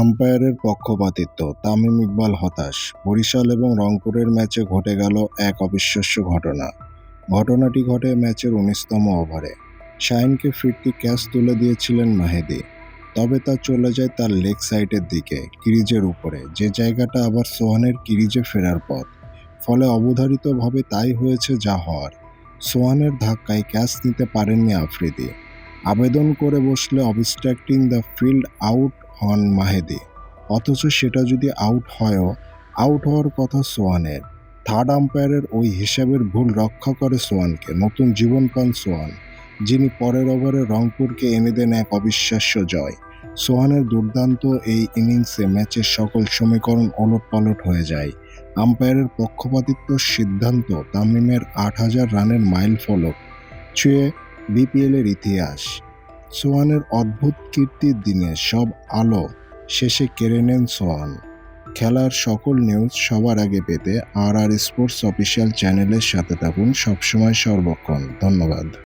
আম্পায়ারের পক্ষপাতিত্ব, তামিম ইকবাল হতাশ। বরিশাল এবং রংপুরের ম্যাচে ঘটে গেল এক অবিশ্বাস্য ঘটনা। ঘটনাটি ঘটে ম্যাচের উনিশতম ওভারে। শাহিনকে ফিরতি ক্যাচ তুলে দিয়েছিলেন মাহেদি। তবে তা চলে যায় তার লেগ সাইডের দিকে, কিরিজের উপরে। যে জায়গাটা আবার সোহানের কিরিজে ফেরার পথ। ফলে অবধারিতভাবে তাই হয়েছে যা হওয়ার। সোহানের ধাক্কায় ক্যাচ নিতে পারেননি আফ্রিদি। আবেদন করে বসলে অবস্ট্রাক্টিং দ্য ফিল্ড আউট হন মাহেদি। অথচ সেটা যদি আউট হয়ও আউট হওয়ার কথা সোয়ানের। থার্ড আম্পায়ারের ওই হিসাবের ভুল রক্ষা করে সোয়ানকে, নতুন জীবন পান সোয়ান, যিনি পরের ওভারে রংপুরকে এনে দেন এক অবিশ্বাস্য জয়। সোহানের দুর্দান্ত এই ইনিংসে ম্যাচের সকল সমীকরণ ওলটপালট হয়ে যায়। আম্পায়ারের পক্ষপাতিত্ব সিদ্ধান্ত তামিমের আট হাজার রানের মাইল ফলক, ছুঁয়ে বিপিএলের ইতিহাস। সোহানের অদ্ভুত কীর্তির দিনে সব আলো শেষে কেড়ে নেন সোয়ান। খেলার সকল নিউজ সবার আগে পেতে আর আর স্পোর্টস অফিসিয়াল চ্যানেলের সাথে থাকুন সবসময় সর্বক্ষণ। ধন্যবাদ।